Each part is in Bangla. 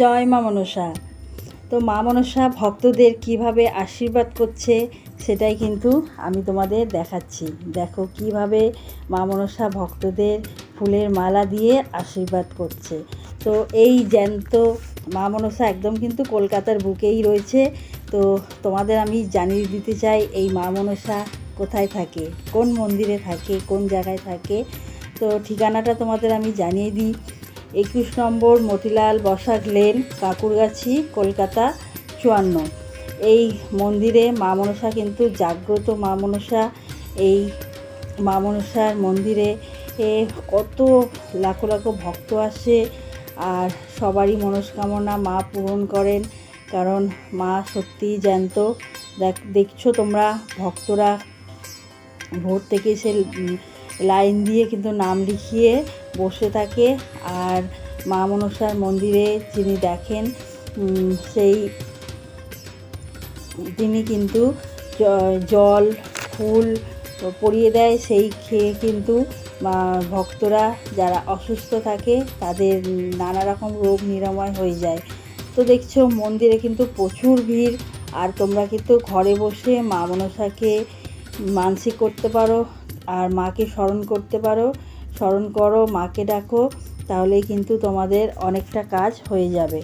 জয় মা মনসা। তো মা মনসা ভক্তদের কীভাবে আশীর্বাদ করছে সেটাই কিন্তু আমি তোমাদের দেখাচ্ছি। দেখো কীভাবে মা মনসা ভক্তদের ফুলের মালা দিয়ে আশীর্বাদ করছে। তো এই জ্যান্ত মা মনসা একদম কিন্তু কলকাতার বুকেই রয়েছে। তো তোমাদের আমি জানিয়ে দিতে চাই, এই মা মনসা কোথায় থাকে? কোন মন্দিরে থাকে? কোন জায়গায় থাকে? তো ঠিকানাটা তোমাদের আমি জানিয়ে দিই। একুশ নম্বর মতিলাল বসাক লেন, কাকুরগাছি, কলকাতা, চুয়ান্ন। এই মন্দিরে মা মনসা কিন্তু জাগ্রত মা মনসা। এই মা মনসার মন্দিরে এ কত লাখো লাখো ভক্ত আসে আর সবারই মনস্কামনা মা পূরণ করেন কারণ মা সত্যিই জ্যান্ত। দেখ, দেখছ তোমরা ভক্তরা? ভোর থেকে সে লাইন দিয়ে কিন্তু নাম লিখিয়ে বসে থাকে আর মা মনসার মন্দিরে যিনি দেখেন সেই তিনি কিন্তু জল, ফুল পরিয়ে দেয়। সেই খেয়ে কিন্তু ভক্তরা যারা অসুস্থ থাকে তাদের নানা রকম রোগ নিরাময় হয়ে যায়। তো দেখছ, মন্দিরে কিন্তু প্রচুর ভিড়। আর তোমরা কিন্তু ঘরে বসে মা মনসাকে মানসিক করতে পারো আর মাকে স্মরণ করতে পারো। স্মরণ করো, মাকে ডাকো, তাহলেই কিন্তু তোমাদের অনেকটা কাজ হয়ে যাবে।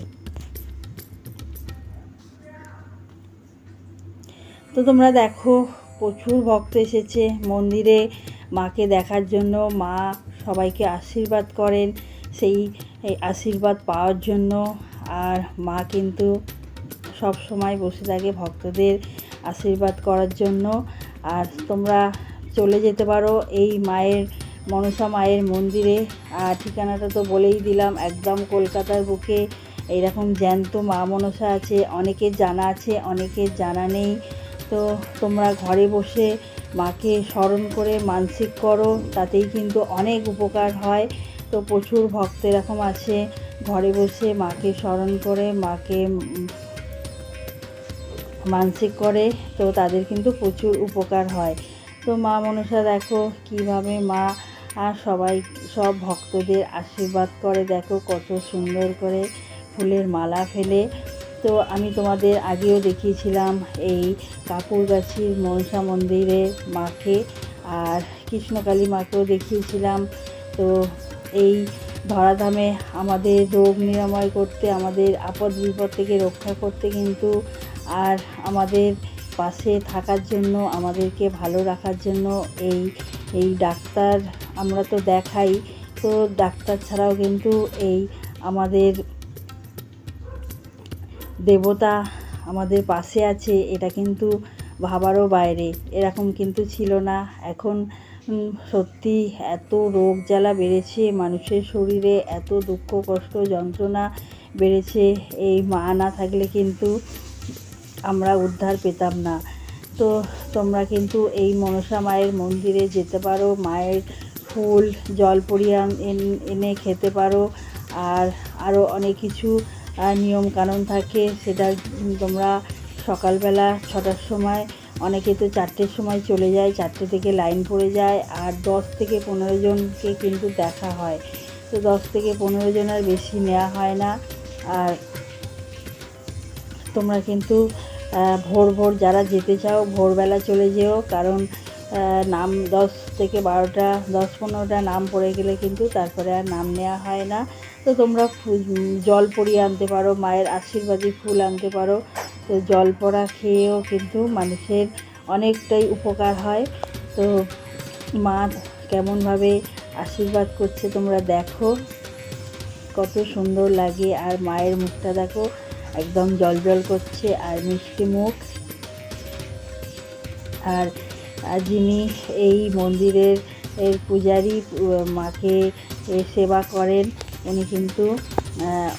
তো তোমরা দেখো, প্রচুর ভক্ত এসেছে মন্দিরে। মাকে দেখার জন্য মা সবাইকে আশীর্বাদ করেন, সেই আশীর্বাদ পাওয়ার জন্য। আর মা কিন্তু সব সময় বসে থাকে ভক্তদের আশীর্বাদ করার জন্য। আর তোমরা চলে যেতে পারো এই মায়ের মনসা মায়ের মন্দিরে। আর ঠিকানাটা তো বলেই দিলাম, একদম কলকাতার বুকে। এইরকম জ্যান্ত মা মনসা আছে, অনেকের জানা আছে এর জানা নেই। তো তোমরা ঘরে বসে মাকে স্মরণ করে মানসিক করো, তাতেই কিন্তু অনেক উপকার হয়। তো প্রচুর ভক্ত এরকম আছে, ঘরে বসে মাকে স্মরণ করে, মাকে মানসিক করে, তো তাদের কিন্তু প্রচুর উপকার হয়। তো মা মনসা দেখো, কীভাবে মা আর সবাই সব ভক্তদের আশীর্বাদ করে। দেখো কত সুন্দর করে ফুলের মালা ফেলে। তো আমি তোমাদের আগেও দেখিয়েছিলাম এই কাকুরগাছির মনসা মন্দিরে মাকে আর কৃষ্ণকালী মাকেও দেখিয়েছিলাম। তো এই ধরাধামে আমাদের রোগ নিরাময় করতে, আমাদের আপদ বিপদ থেকে রক্ষা করতে কিন্তু আর আমাদের পাশে থাকার জন্য, আমাদেরকে ভালো রাখার জন্য এই এই ডাক্তার আমরা তো দেখাই, তো ডাক্তার ছাড়াও কিন্তু এই আমাদের দেবতা আমাদের পাশে আছে, এটা কিন্তু ভাবারও বাইরে। এরকম কিন্তু ছিল না। এখন সত্যি এত রোগ জ্বালা বেড়েছে, মানুষের শরীরে এত দুঃখ, কষ্ট, যন্ত্রণা বেড়েছে, এই মা না থাকলে কিন্তু আমরা উদ্ধার পেতাম না। তো তোমরা কিন্তু এই মনসা মায়ের মন্দিরে যেতে পারো, মায়ের ফুল জল পরিয়ে এন- খেতে পারো। আর আরও অনেক কিছু আহ, নিয়ম কানুন থাকে। সেটা তোমরা সকালবেলা ছটার সময় অনেকে তো চারটের সময় চলে যায় চারটে থেকে লাইন পড়ে যায়। আর দশ থেকে পনেরো জনকে কিন্তু দেখা হয়। তো দশ থেকে পনেরো জনের বেশি নেওয়া হয় না। আর তোমরা কিন্তু ভোর ভোর যারা যেতে চাও ভোরবেলা চলে যেও। কারণ নাম দশ থেকে বারোটা, দশ পনেরোটা নাম পড়ে গেলে কিন্তু তারপরে আর নাম নেওয়া হয় না। তো তোমরা জল পরিয়ে আনতে পারো, মায়ের আশীর্বাদী ফুল আনতে পারো। তো জল পড়া খেয়েও কিন্তু মানুষের অনেকটাই উপকার হয়। তো মা কেমনভাবে আশীর্বাদ করছে তোমরা দেখো। কত সুন্দর লাগে আর মায়ের মুখটা দেখো, একদম জল জল করছে আর মিষ্টি মুখ। আর আর যিনি এই মন্দিরের, এর পূজারী, মাকে সেবা করেন, উনি কিন্তু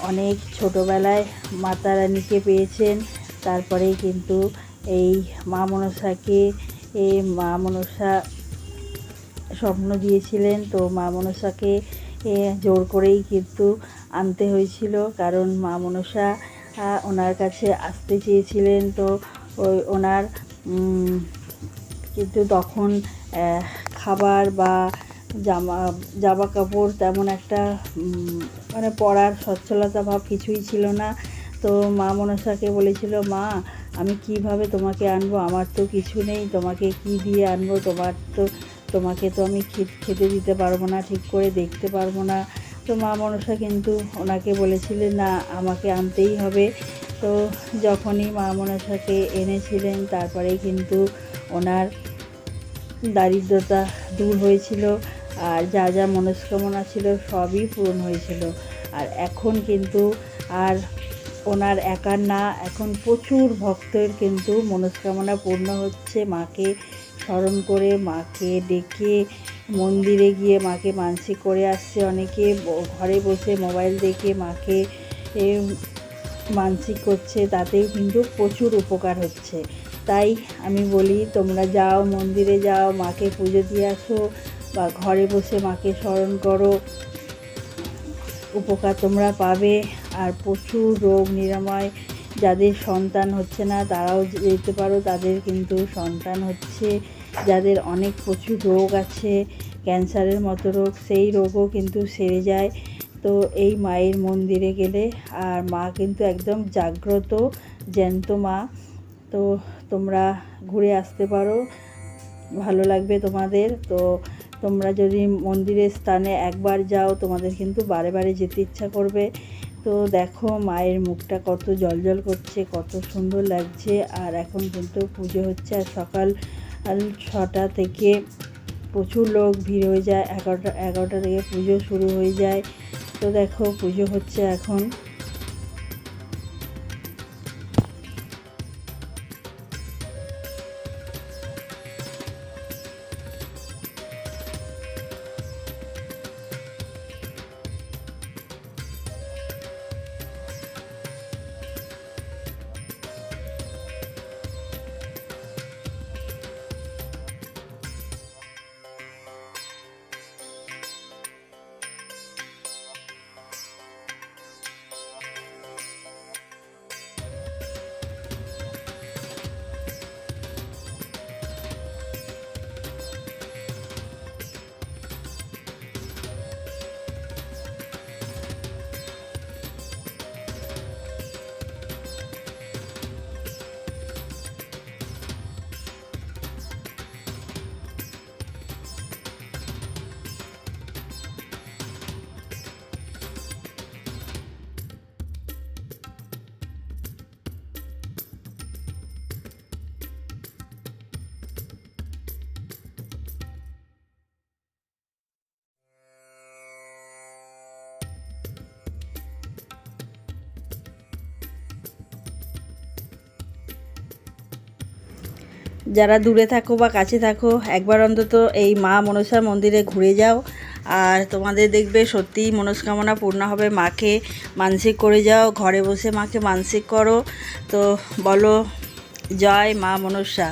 অনেক ছোটোবেলায় মাতা রানীকে পেয়েছেন। তারপরেই কিন্তু এই মা মনসাকে মা মনসা স্বপ্ন দিয়েছিলেন। তো মা মনসাকে জোর করেই কিন্তু আনতে হয়েছিল। কারণ মা মনসা ওনার কাছে আসতে চেয়েছিলেন। তো ওই ওনার কিন্তু তখন খাবার বা জামা জামা কাপড় তেমন একটা মানে পরার সচ্ছলতা ভাব কিছুই ছিল না। তো মা মনসাকে বলেছিল, মা, আমি কীভাবে তোমাকে আনব? আমার তো কিছু নেই। তোমাকে কি দিয়ে আনব? তোমার তো, তোমাকে তো আমি খেতে দিতে পারব না, ঠিক করে দেখতে পারব না। তো মা মনসা কিন্তু ওনাকে বলেছিলেন না, আমাকে আনতেই হবে। তো যখনই মা মনসাকে এনেছিলেন, তারপরেই কিন্তু ওনার দারিদ্রতা দূর হয়েছিল আর যা যা মনস্কামনা ছিল সবই পূরণ হয়েছিল। আর এখন কিন্তু আর ওনার একার না, এখন প্রচুর ভক্তের কিন্তু মনস্কামনা পূর্ণ হচ্ছে। মাকে স্মরণ করে, মাকে ডেকে মন্দিরে গিয়ে মাকে মানসিক করে আসছে অনেকে। ঘরে বসে মোবাইল দেখে মাকে মানসিক করছে, তাতেও কিন্তু প্রচুর উপকার হচ্ছে। তাই আমি বলি, তোমরা যাও, মন্দিরে যাও, মাকে পুজো দিয়ে আসো বা ঘরে বসে মাকে স্মরণ করো। উপকার তোমরা পাবে। আর প্রচুর রোগ নিরাময়, যাদের সন্তান হচ্ছে না, তারাও যেতে পারো, তাদের কিন্তু সন্তান হচ্ছে। যাদের অনেক প্রচুর রোগ আছে, ক্যান্সারের মতো রোগ, সেই রোগও কিন্তু সেরে যায়। তো এই মায়ের মন্দিরে গেলে, আর মা কিন্তু একদম জাগ্রত, জ্যান্ত মা। তো তোমরা ঘুরে আসতে পারো। ভালো লাগবে তোমাদের। তো তোমরা যদি মন্দিরের স্থানে একবার যাও, তোমাদের কিন্তু বারে বারে যেতে ইচ্ছা করবে। তো দেখো মায়ের মুখটা কত জলজল করছে, কত সুন্দর লাগছে। আর এখন কিন্তু পুজো হচ্ছে আর সকাল ছটা থেকে প্রচুর লোক ভিড় হয়ে যায়। এগারোটা এগারোটা থেকে পুজো শুরু হয়ে যায়। তো দেখো পুজো হচ্ছে এখন। যারা দূরে থাকো বা কাছে থাকো, একবার অন্তত এই মা মনসা মন্দিরে ঘুরে যাও। আর তোমাদের দেখবে সত্যি মনস্কামনা পূর্ণ হবে মাকে মানসিক করে যাও, ঘরে বসে মাকে মানসিক করো। তো বলো, জয় মা মনসা।